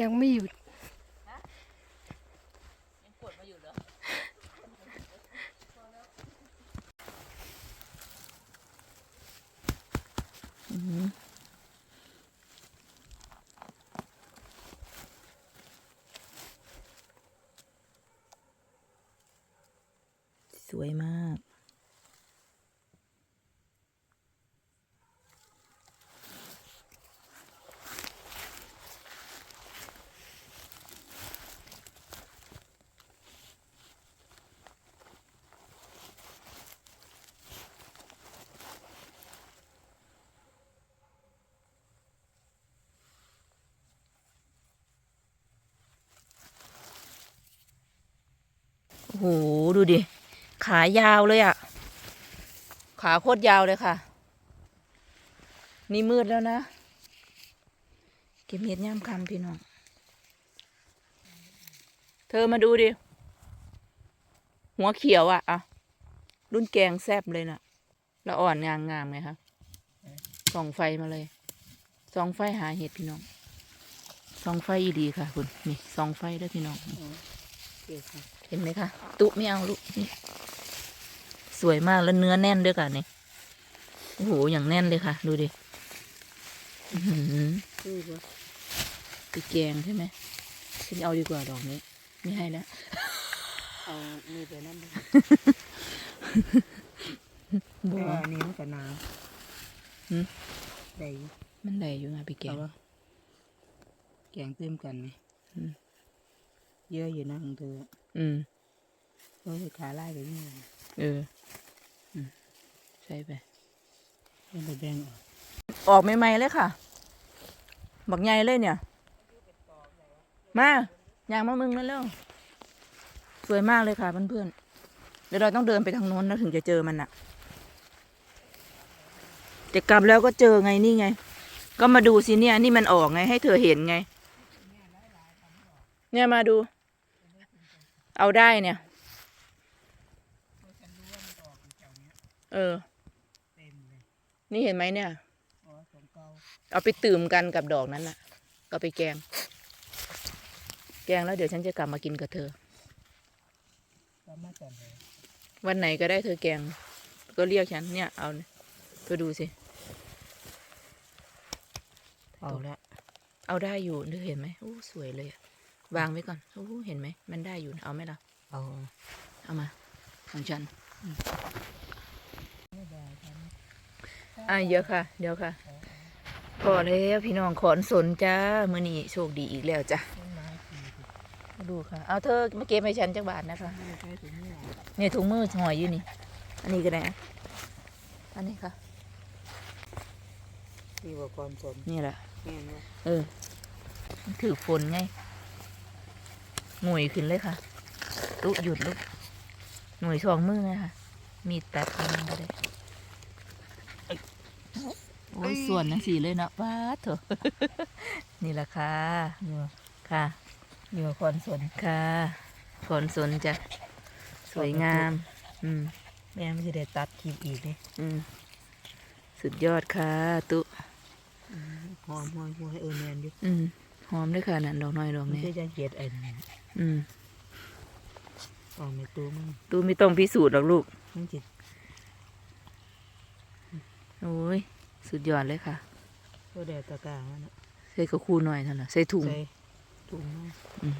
ยังไม่หยุดยังกดมาอยู่เหรอสวยมาก โอ้โหดูดิ ขายาวเลยอะ่ะ ขาโคตรยาวเลยค่ะ นี่มืดแล้วนะ เก็บเห็ดย่ามคำพี่น้อง เธอมาดูดิ หัวเขียวอะ่ะอะ รุ่นแกงแซบเลยน่ะแล้วอ่อนงามงามไงคะส่องไฟมาเลยส่องไฟหาเห็ดพี่น้องส่องไฟอีดีค่ะ คุณนี่ส่องไฟเด้วยพี่น้อง เห็นไหมคะ ตุไม่เอาลูกนี่สวยมากแล้วเนื้อแน่นด้วยค่ะนี่โอ้โหอย่างแน่นเลยค่ะ ดูดิอื้อหือไปแกงใช่ไหมฉันเอาดีกว่าดอกนี้ ไม่ให้แล้วเอามือไปนั่นเลยบัวอันนี้มันก็หนาวหืมได้อยู่มันได้อยู่นะไปแกงเอาวะแกงเติมกันไหมอืม เยอะอยู่นะของเธออืมเพราะว่าขาไล่ไปนี่เอออืมใช่ไปต้องไปแบ่งออกออกใหม่ๆเลยค่ะ บักใหญ่เลยเนี่ย มาอย่างมามึงมาแล้วสวยมากเลยค่ะเพื่อนๆเดี๋ยวเราต้องเดินไปทางโน้นแล้วถึงจะเจอมันน่ะแต่กลับแล้วก็เจอไงนี่ไง ก็มาดูสิเนี่ย นี่มันออกไงให้เธอเห็นไง เนี่ยมาดู เอาได้เนี่ย เออเต็มเลยนี่เห็นไหมเนี่ยอ๋อของเก่าเอาไปตื่มกันกับดอกนั้นน่ะ ก็ไปแกง แกงแล้วเดี๋ยวฉันจะกลับมากินกับเธอก็มาแต่เลยวันไหนก็ได้เธอแกง ก็เรียกฉันเนี่ย เอาเธอดูสิเอาละเอาได้อยู่เธอเห็นไหมโอ้สวยเลยอะ วางไว้ก่อนโอ้เห็นไหม มันได้อยู่นะเอาไหมล่ะ เอาเอามา ของฉันไม่ได้ครับอะเดี๋ยวค่ะ เดี๋ยวค่ะ พอแล้วพี่น้องขอนสนจ้ามื่อนี้โชคดีอีกแล้วจ้ะต้นไม้ขี่ดูค่ะ เอาเธอมาเก็บให้ฉันจักบาทนะคะไม่ได้ใช้ถุงมือเนี่ยถุงมือห่อยอยู่นี่ อันนี้ก็ได้อะอันนี้ค่ะที่ว่าความสนนี่แหละแม่นว่าเออมันถือฝนไง หน่วยขึ้นเลยค่ะลุกหยุดลุกหน่วยสองมือไงค่ะ มีดตัดมันก็ได้เอ้ยโอ้ยส่วนทั้งสี่เลยเนาะป้าดเถอะนี่แหละค่ะเนื้อค่ะเนื้อความสนค่ะฝนสนจ้ะสวยงาม อืมแม่ไม่ได้ตัดคลิปอีกเลยอืมสุดยอดค่ะ ตุหอมหอยหอยเออแมนอยู่อืม หอมด้วยค่ะนั่นดอกน้อยดอกมันนี้ก็จะเกลียดไอ้นี่อืมออกในตัวมันตูไม่ต้องพิสูจน์หรอกลูกมันจิตโอ้ยสุดยอดเลยค่ะก็แดดตะกร้ามันน่ะใส่กระคูหน่อยเท่านั้นใส่ถุงใส่ถุงมาอืม